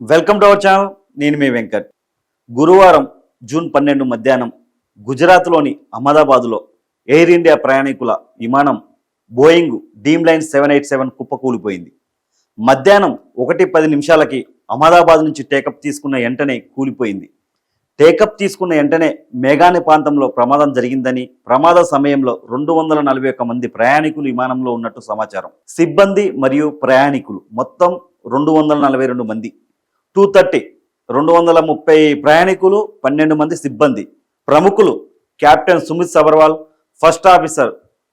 Welcome to our channel నేను మీ వెంకట్. గురువారం June పన్నెండు మధ్యాహ్నం గుజరాత్లోని అహ్మదాబాద్లో ఎయిర్ ఇండియా ప్రయాణికుల విమానం Boeing Dreamliner seven eight seven కుప్పకూలిపోయింది. మధ్యాహ్నం ఒకటి పది నిమిషాలకి అహ్మదాబాద్ నుంచి టేకప్ తీసుకున్న వెంటనే కూలిపోయింది. టేకప్ తీసుకున్న వెంటనే మేఘాని ప్రాంతంలో ప్రమాదం జరిగిందని ప్రమాద సమయంలో రెండు వందల నలభై ఒక్క మంది ప్రయాణికులు విమానంలో ఉన్నట్టు సమాచారం. సిబ్బంది మరియు ప్రయాణికులు మొత్తం రెండు వందల నలభై రెండు మంది టూ థర్టీ రెండు వందల ముప్పై ప్రయాణికులు పన్నెండు మంది సిబ్బంది. ప్రముఖులు captain Sumit Sabharwal first officer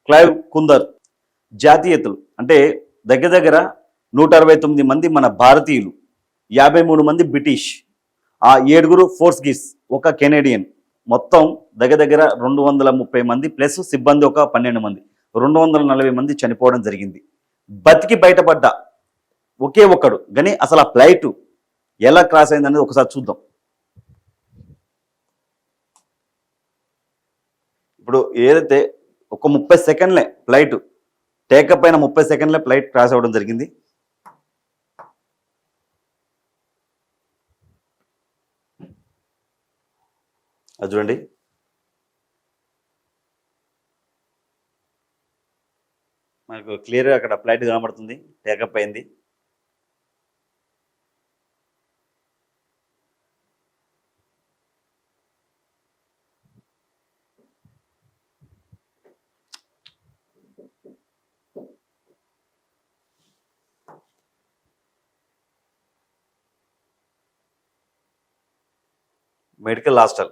Clive Kunder. జాతీయతలు అంటే దగ్గర దగ్గర నూట అరవై తొమ్మిది మంది మన భారతీయులు యాభై మూడు మంది బ్రిటిష్. ఆ ఏడుగురు ఫోర్స్ గిస్ ఒక కెనేడియన్. మొత్తం దగ్గర దగ్గర రెండు వందల ముప్పై మంది ప్లస్ సిబ్బంది ఒక పన్నెండు మంది. రెండు వందల నలభై మంది చనిపోవడం జరిగింది. బతికి బయటపడ్డ ఒకే ఒక్కడు కానీ అసలు ఆ ఫ్లైట్ ఎలా క్రాస్ అయింది అనేది ఒకసారి చూద్దాం. ఇప్పుడు ఏదైతే ఒక ముప్పై సెకండ్లే ఫ్లైట్ టేకప్ అయిన ముప్పై సెకండ్లే ఫ్లైట్ క్రాస్ అవ్వడం జరిగింది. అది చూడండి. మనకు క్లియర్గా అక్కడ ఫ్లైట్ కనబడుతుంది. టేకప్ అయింది. Medical hostel.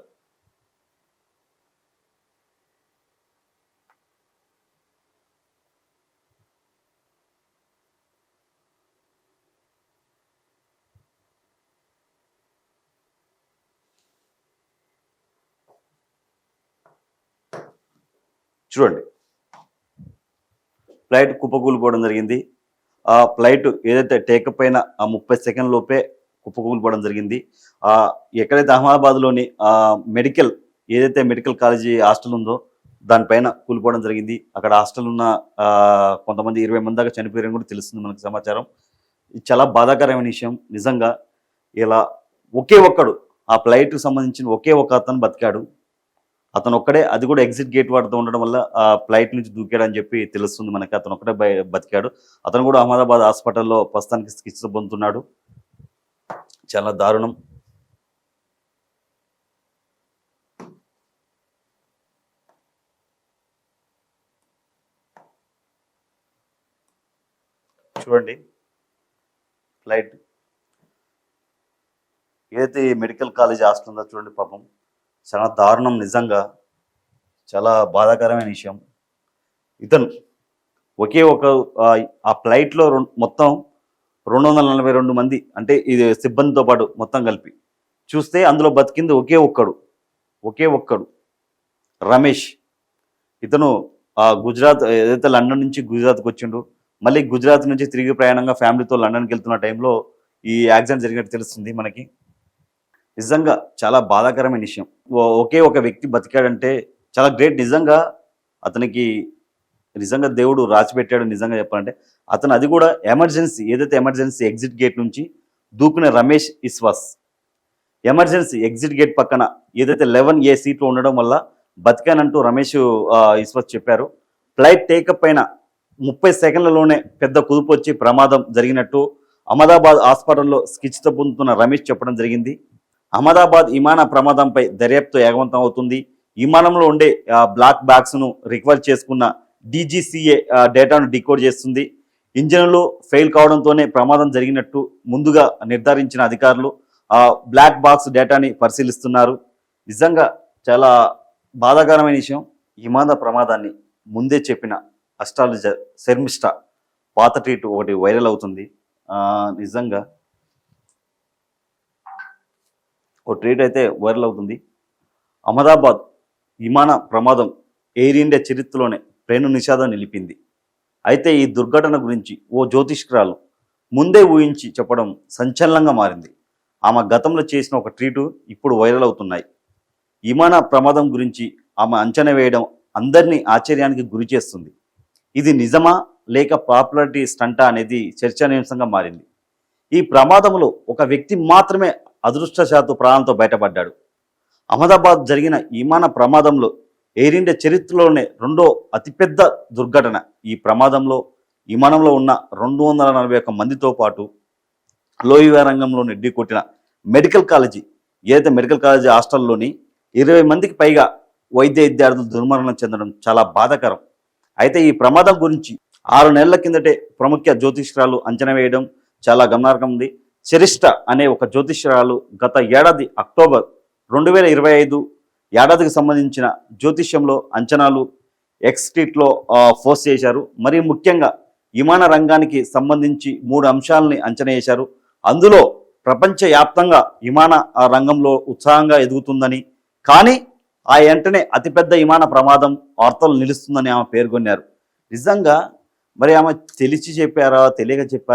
చూడండి. ఫ్లైట్ కుప్పకూలిపోవడం జరిగింది. ఆ ఫ్లైట్ ఏదైతే టేకప్ అయిన ఆ ముప్పై సెకండ్ లోపే కుప్పకూలిపోవడం జరిగింది. ఎక్కడైతే అహ్మదాబాద్లోని మెడికల్ ఏదైతే మెడికల్ కాలేజీ హాస్టల్ ఉందో దానిపైన కూలిపోవడం జరిగింది. అక్కడ హాస్టల్ ఉన్న కొంతమంది ఇరవై మంది దాకా చనిపోయారని కూడా తెలుస్తుంది మనకు సమాచారం. ఇది చాలా బాధాకరమైన విషయం. నిజంగా ఇలా ఒకే ఒక్కడు ఆ ఫ్లైట్కి సంబంధించిన ఒకే ఒక అతను బతికాడు. అతను ఒక్కడే అది కూడా ఎగ్జిట్ గేట్ వాడుతూ ఉండడం వల్ల ఆ ఫ్లైట్ నుంచి దూకాడు అని చెప్పి తెలుస్తుంది మనకి. అతను ఒక్కడే బతికాడు. అతను కూడా అహ్మదాబాద్ హాస్పిటల్లో ప్రస్తుతానికి చికిత్స పొందుతున్నాడు. చాలా దారుణం. చూడండి. ఫ్లైట్. ఏదైతే ఈ మెడికల్ కాలేజ్ హాస్టల్ ఉందో చూడండి పాపం. చాలా దారుణం నిజంగా. చాలా బాధాకరమైన విషయం. ఇతను ఒకే ఒక ఆ, ఫ్లైట్లో మొత్తం రెండు వందల నలభై రెండు మంది అంటే ఇది సిబ్బందితో పాటు మొత్తం కలిపి. చూస్తే అందులో బతికింది ఒకే ఒక్కడు ఒకే ఒక్కడు రమేష్. ఇతను ఆ గుజరాత్ ఏదైతే లండన్ నుంచి గుజరాత్కి వచ్చిండు మళ్ళీ గుజరాత్ నుంచి తిరిగి ప్రయాణంగా ఫ్యామిలీతో లండన్కి వెళ్తున్న టైంలో ఈ యాక్సిడెంట్ జరిగినట్టు తెలుస్తుంది మనకి. నిజంగా చాలా బాధాకరమైన విషయం. ఒకే ఒక వ్యక్తి బతికాడంటే చాలా గ్రేట్. నిజంగా అతనికి నిజంగా దేవుడు రాసిపెట్టాడు నిజంగా చెప్పాలంటే అతను అది కూడా ఎమర్జెన్సీ ఏదైతే ఎమర్జెన్సీ ఎగ్జిట్ గేట్ నుంచి దూకునే Ramesh Viswas. Emergency exit gate పక్కన ఏదైతే లెవెన్ ఏ సీట్లో ఉండడం వల్ల బతికానంటూ రమేష్ ఇస్వాస్ చెప్పారు. ఫ్లైట్ టేకప్ అయిన ముప్పై సెకండ్లలోనే పెద్ద కుదుపు వచ్చి ప్రమాదం జరిగినట్టు అహ్మదాబాద్ హాస్పిటల్లో చికిత్స పొందుతున్న రమేష్ చెప్పడం జరిగింది. అహ్మదాబాద్ విమాన ప్రమాదంపై దర్యాప్తు ఏగవంతం అవుతుంది. విమానంలో ఉండే బ్లాక్ బ్యాగ్స్ను రికవర్ చేసుకున్న డీజీసీఏ డేటాను డికోడ్ చేస్తుంది. ఇంజన్లు ఫెయిల్ కావడంతోనే ప్రమాదం జరిగినట్టు ముందుగా నిర్ధారించిన అధికారులు ఆ బ్లాక్ బాక్స్ డేటాని పరిశీలిస్తున్నారు. నిజంగా చాలా బాధాకరమైన విషయం. విమాన ప్రమాదాన్ని ముందే చెప్పిన అస్ట్రాలజర్ శర్మిష్ట పాత ట్రీట్ ఒకటి వైరల్ అవుతుంది. నిజంగా ఓ ట్రీట్ అయితే వైరల్ అవుతుంది. అహ్మదాబాద్ విమాన ప్రమాదం ఎయిర్ ఇండియా చరిత్రలోనే ప్రేణు నిషాదం నిలిపింది. అయితే ఈ దుర్ఘటన గురించి ఓ జ్యోతిష్కురాలు ముందే ఊహించి చెప్పడం సంచలనంగా మారింది. ఆమె గతంలో చేసిన ఒక ట్రీటు ఇప్పుడు వైరల్ అవుతున్నాయి. విమాన ప్రమాదం గురించి ఆమె అంచనా వేయడం అందరినీ ఆశ్చర్యానికి గురి చేస్తుంది. ఇది నిజమా లేక పాపులారిటీ స్టంటా అనేది చర్చనీయాంశంగా మారింది. ఈ ప్రమాదంలో ఒక వ్యక్తి మాత్రమే అదృష్టశాత్తు ప్రాణంతో బయటపడ్డాడు. అహ్మదాబాద్ జరిగిన విమాన ప్రమాదంలో ఎయిర్ ఇండియా చరిత్రలోనే రెండో అతిపెద్ద దుర్ఘటన. ఈ ప్రమాదంలో విమానంలో ఉన్న రెండు వందల నలభై ఒక్క మందితో పాటు లోయ రంగంలోని ఢీ కొట్టిన మెడికల్ కాలేజీ ఏదైతే మెడికల్ కాలేజీ హాస్టల్లోని ఇరవై మందికి పైగా వైద్య విద్యార్థులు దుర్మరణం చెందడం చాలా బాధాకరం. అయితే ఈ ప్రమాదం గురించి ఆరు నెలల కిందటే ప్రముఖ జ్యోతిష్రాలు అంచనా వేయడం చాలా గమనార్హం ఉంది. చరిష్ట అనే ఒక జ్యోతిష్రాలు గత ఏడాది అక్టోబర్ రెండు వేల ఇరవై ఐదు ఏడాదికి సంబంధించిన జ్యోతిష్యంలో అంచనాలు ఎక్స్ట్రీట్లో ఫోర్స్ చేశారు. మరి ముఖ్యంగా విమాన రంగానికి సంబంధించి మూడు అంశాలని అంచనా వేశారు. అందులో ప్రపంచవ్యాప్తంగా విమాన రంగంలో ఉత్సాహంగా ఎదుగుతుందని కానీ ఆ వెంటనే అతిపెద్ద విమాన ప్రమాదం వార్తలు నిలుస్తుందని ఆమె పేర్కొన్నారు. నిజంగా మరి ఆమె తెలిసి చెప్పారా తెలియక చెప్పారా?